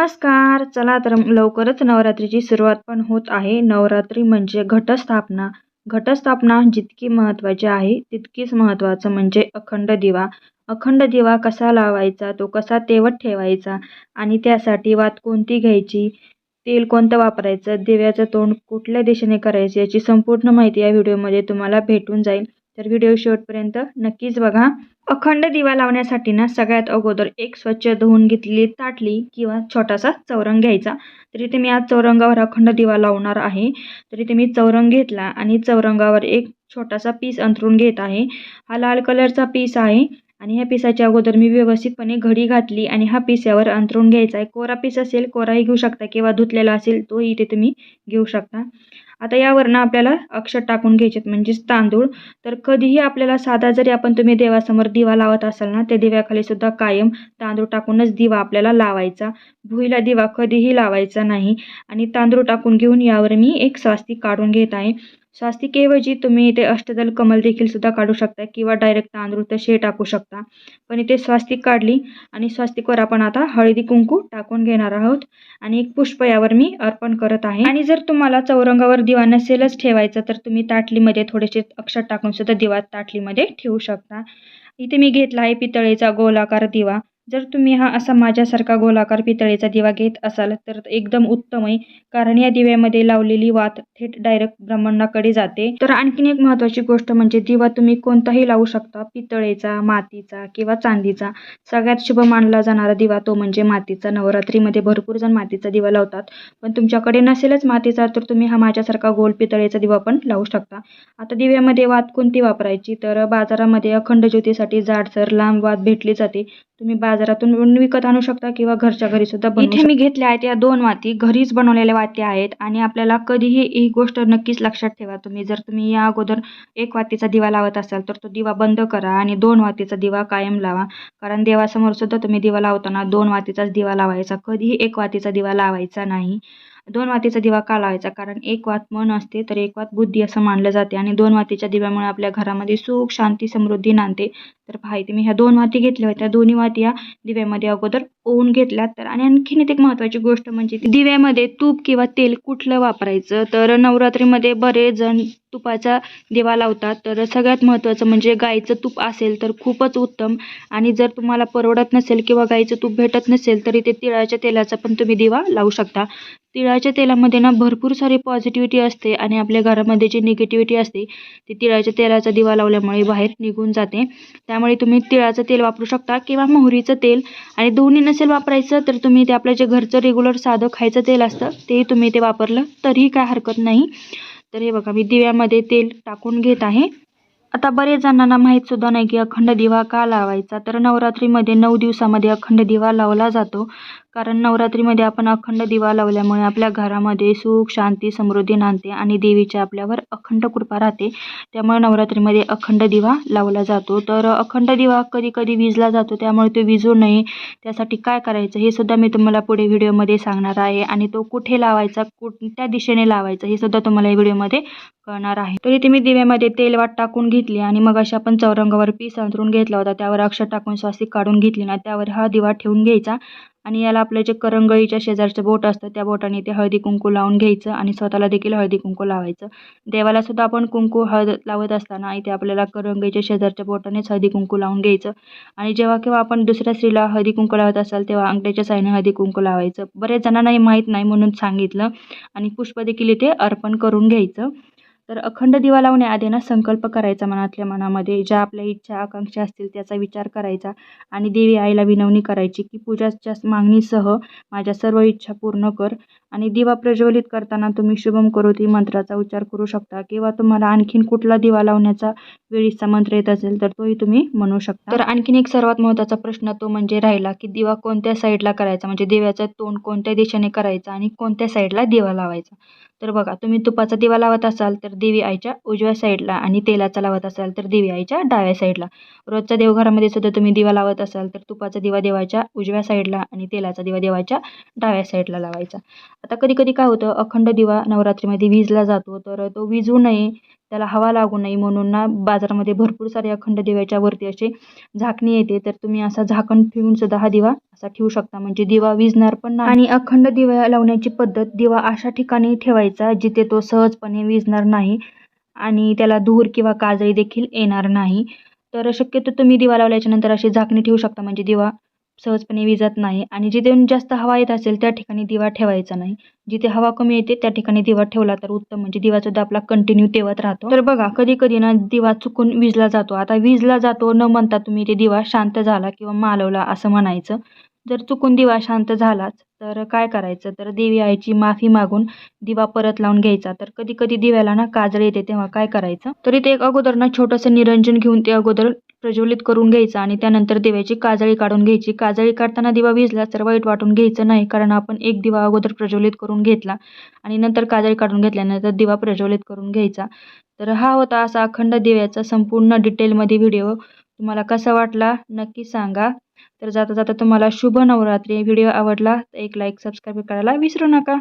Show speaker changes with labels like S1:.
S1: नमस्कार. चला तर लवकरच नवरात्रीची सुरुवात पण होत आहे. नवरात्री म्हणजे घटस्थापना. घटस्थापना जितकी महत्त्वाची आहे तितकीच महत्त्वाचं म्हणजे अखंड दिवा. अखंड दिवा कसा लावायचा तो कसा तेवत ठेवायचा आणि त्यासाठी वात कोणती घ्यायची तेल कोणतं वापरायचं दिव्याचं तोंड कुठल्या दिशेने करायचं याची संपूर्ण माहिती या व्हिडिओमध्ये तुम्हाला भेटून जाईल. तर व्हिडिओ शेवटपर्यंत नक्कीच बघा. अखंड दिवा लावण्यासाठी ना सगळ्यात अगोदर एक स्वच्छ धुवून घेतलेली ताटली किंवा छोटासा चौरंग घ्यायचा. तर इथे मी आज चौरंगावर अखंड दिवा लावणार आहे. तर इथे मी चौरंग घेतला आणि चौरंगावर एक छोटासा पीस अंथरून घेत आहे. हा लाल कलरचा पीस आहे आणि ह्या पिसाच्या अगोदर मी व्यवस्थितपणे घडी घातली आणि हा पीस यावर अंथरून घ्यायचा आहे. कोरा पीस असेल कोराही घेऊ शकता किंवा धुतलेला असेल तोही इथे तुम्ही घेऊ शकता. आता यावरनं आपल्याला अक्षर टाकून घ्यायचे म्हणजेच तांदूळ. तर कधीही आपल्याला साधा जरी आपण तुम्ही देवासमोर दिवा लावत असाल ना त्या दिव्याखाली सुद्धा कायम तांदूळ टाकूनच दिवा आपल्याला लावायचा. भुईला दिवा कधीही लावायचा नाही. आणि तांदूळ टाकून घेऊन यावर मी एक स्वास्तिक काढून घेत आहे. स्वास्तिकेऐवजी तुम्ही इथे अष्टदल कमल देखील सुद्धा काढू शकता किंवा डायरेक्ट तांदूळ तसे टाकू शकता. पण इथे स्वास्तिक काढली आणि स्वास्तिकवर आपण आता हळदी कुंकू टाकून घेणार आहोत. आणि एक पुष्प यावर मी अर्पण करत आहे. आणि जर तुम्हाला चौरंगावर दिवा नसेलच ठेवायचा तर तुम्ही ताटलीमध्ये थोडेसे अक्षर टाकून सुद्धा दिवा ताटलीमध्ये ठेवू शकता. इथे मी घेतला आहे पितळेचा गोलाकार दिवा. जर तुम्ही हा असा माझ्यासारखा गोलाकार पितळेचा दिवा घेत असाल तर एकदम उत्तम आहे कारण या दिव्यामध्ये लावलेली वात थेट डायरेक्ट ब्रह्मांडाकडे जाते. तर आणखीन एक महत्त्वाची गोष्ट म्हणजे दिवा तुम्ही कोणताही लावू शकता पितळेचा मातीचा किंवा चांदीचा. सगळ्यात शुभ मानला जाणारा दिवा तो म्हणजे मातीचा. नवरात्रीमध्ये भरपूर जण मातीचा दिवा लावतात. पण तुमच्याकडे नसेलच मातीचा तर तुम्ही हा माझ्यासारखा गोल पितळेचा दिवा पण लावू शकता. आता दिव्यामध्ये वात कोणती वापरायची? तर बाजारामध्ये अखंड ज्योतीसाठी जाडसर लांब वात भेटली जाते. तुम्ही बाजारातून विकत आणू शकता किंवा घरच्या घरी सुद्धा इथे मी घेतल्या आहेत या दोन वाती. घरीच बनवलेल्या वाती आहेत आणि आपल्याला कधीही ही गोष्ट नक्कीच लक्षात ठेवा तुम्ही. जर तुम्ही या अगोदर एक वातीचा दिवा लावत असाल तर तो दिवा बंद करा आणि दोन वातीचा दिवा कायम लावा. कारण देवासमोर सुद्धा तुम्ही दिवा लावताना दोन वातीचाच दिवा लावायचा. कधीही एक वातीचा दिवा लावायचा नाही. दोन वातीचा दिवा का लावायचा कारण एक वात मन असते तर एक वात बुद्धी असं मानलं जाते. आणि दोन वातीच्या दिव्यामुळे आपल्या घरामध्ये सुख शांती समृद्धी नांदते. तर पाहिजे मी ह्या दोन वाती घेतल्या होत्या. दोन्ही वाती या दिव्यामध्ये अगोदर ओवून घेतल्यात. तर आणि आणखीन एक महत्त्वाची गोष्ट म्हणजे दिव्यामध्ये तूप किंवा तेल कुठलं वापरायचं? तर नवरात्रीमध्ये बरेच जण तुपाचा दिवा लावतात. तर सगळ्यात महत्त्वाचं म्हणजे गाईचं तूप असेल तर खूपच उत्तम. आणि जर तुम्हाला परवडत नसेल किंवा गाईचं तूप भेटत नसेल तर इथे तिळाच्या तेलाचा पण तुम्ही दिवा लावू शकता. तिळाच्या तेलामध्ये ना भरपूर सारी पॉझिटिव्हिटी असते आणि आपल्या घरामध्ये जी निगेटिव्हिटी असते ती तिळाच्या तेलाचा दिवा लावल्यामुळे बाहेर निघून जाते. त्यामुळे तुम्ही तिळाचं तेल वापरू शकता किंवा मोहरीचं तेल. आणि दोन्ही नसेल वापरायचं तर तुम्ही ते आपलं जे घरचं रेग्युलर साधं खायचं तेल असतं ते तुम्ही ते वापरलं तरीही काय हरकत नाही. तर हे बघा मी दिव्यामध्ये तेल टाकून घेत आहे. आता बरेच जणांना माहीतसुद्धा नाही की अखंड दिवा का लावायचा? तर नवरात्रीमध्ये नऊ दिवसामध्ये अखंड दिवा लावला जातो. कारण नवरात्रीमध्ये आपण अखंड दिवा लावल्यामुळे आपल्या घरामध्ये सुख शांती समृद्धी नांदते आणि देवीच्या आपल्यावर अखंड कृपा राहते. त्यामुळे नवरात्रीमध्ये अखंड दिवा लावला जातो. तर अखंड दिवा कधी कधी विजला जातो त्यामुळे तो विजू नये. त्यासाठी काय करायचं हे सुद्धा मी तुम्हाला पुढे व्हिडिओमध्ये सांगणार आहे आणि तो कुठे लावायचा कोणत्या दिशेने लावायचा हे सुद्धा तुम्हाला या व्हिडिओमध्ये कळणार आहे. तर इथे मी दिव्यामध्ये तेल वाट टाकून घेतली आणि मग अशा आपण चौरंगावर पीस अंतरून घेतला होता त्यावर अक्षर टाकून स्वास्तिक काढून घेतली ना त्यावर हा दिवा ठेवून घ्यायचा. आणि याला आपलं जे करंगळीच्या शेजारचं बोट असतं त्या बोटाने ते हळदी कुंकू लावून घ्यायचं आणि स्वतःला देखील हळदी कुंकू लावायचं. देवाला सुद्धा आपण कुंकू हळद लावत असताना इथे आपल्याला करंगळीच्या शेजारच्या बोटानेच हळदी कुंकू लावून घ्यायचं. आणि जेव्हा केव्हा आपण दुसऱ्या स्त्रीला हळदी कुंकू लावत असाल तेव्हा अंगठ्याच्या साईने हळदी कुंकू लावायचं. बरेच जणांनाही माहीत नाही म्हणून सांगितलं आणि पुष्प देखील इथे अर्पण करून घ्यायचं. तर अखंड दिवा लावण्याआधी ना संकल्प करायचा मनातल्या मनामध्ये. ज्या आपल्या इच्छा आकांक्षा असतील त्याचा विचार करायचा आणि देवी आईला विनवणी करायची की पूजाच्या मागणीसह माझ्या सर्व इच्छा पूर्ण कर. आणि दिवा प्रज्वलित करताना तुम्ही शुभम करोती मंत्राचा उच्चार करू शकता किंवा तुम्हाला आणखीन कुठला दिवा लावण्याचा वेळीचा मंत्र येत असेल तर तोही तुम्ही म्हणू शकता. तर आणखीन एक सर्वात महत्त्वाचा प्रश्न तो म्हणजे राहिला की दिवा कोणत्या साईडला करायचा? म्हणजे दिव्याचं तोंड कोणत्या दिशेने करायचं आणि कोणत्या साईडला दिवा लावायचा? तर बघा तुम्ही तुपाचा दिवा लावत असाल तर देवी आईच्या उजव्या साईडला आणि तेलाचा लावत असाल तर देवी आईच्या डाव्या साईडला. रोजच्या देवघरामध्ये सुद्धा तुम्ही दिवा लावत असाल तर तुपाचा दिवा देवाच्या उजव्या साईडला आणि तेलाचा दिवा देवाच्या डाव्या साईडला लावायचा. आता कधी कधी काय होतं अखंड दिवा नवरात्रीमध्ये विजला जातो तर तो विजू नये त्याला हवा लागू नये म्हणून ना बाजारामध्ये भरपूर सारे अखंड दिव्याच्या वरती असे झाकणी येते. तर तुम्ही असा झाकण ठेवून सुद्धा हा दिवा असा ठेवू शकता. म्हणजे दिवा विजणार पण नाही. आणि अखंड दिवा लावण्याची पद्धत दिवा अशा ठिकाणी ठेवायचा जिथे तो सहजपणे विजणार नाही आणि त्याला धूर किंवा काजळी देखील येणार नाही. तर शक्यतो तुम्ही दिवा लावल्याच्या नंतर अशी झाकणी ठेवू शकता. म्हणजे दिवा सहजपणे विझत नाही आणि जिथे जास्त हवा येत असेल त्या ठिकाणी दिवा ठेवायचा नाही. जिथे हवा कमी येते त्या ठिकाणी दिवा ठेवला तर उत्तम. म्हणजे दिवा सुद्धा आपला कंटिन्यू तेवत राहतो. तर बघा कधी कधी ना दिवा चुकून विजला जातो. आता विजला जातो न म्हणता तुम्ही ते दिवा शांत झाला किंवा मालवला असं म्हणायचं. जर चुकून दिवा शांत झालाच तर काय करायचं? तर देवी आईची माफी मागून दिवा परत लावून घ्यायचा. तर कधी कधी दिव्याला ना काजळ येते तेव्हा काय करायचं? तर इथे एक अगोदर ना छोटंसं निरंजन घेऊन ते अगोदर प्रज्वलित करून घ्यायचं आणि त्यानंतर दिव्याची काजळी काढून घ्यायची. काजळी काढताना दिवा भिजला तर वाईट वाटून घ्यायचं नाही कारण आपण एक दिवा अगोदर प्रज्वलित करून घेतला आणि नंतर काजळी काढून घेतल्यानंतर दिवा प्रज्वलित करून घ्यायचा. तर हा होता असा अखंड दिव्याचा संपूर्ण डिटेलमध्ये व्हिडिओ तुम्हाला कसा वाटला नक्की सांगा. तर जाता जाता तुम्हाला शुभ नवरात्री. व्हिडिओ आवडला तर एक लाईक सबस्क्राईब करायला विसरू नका.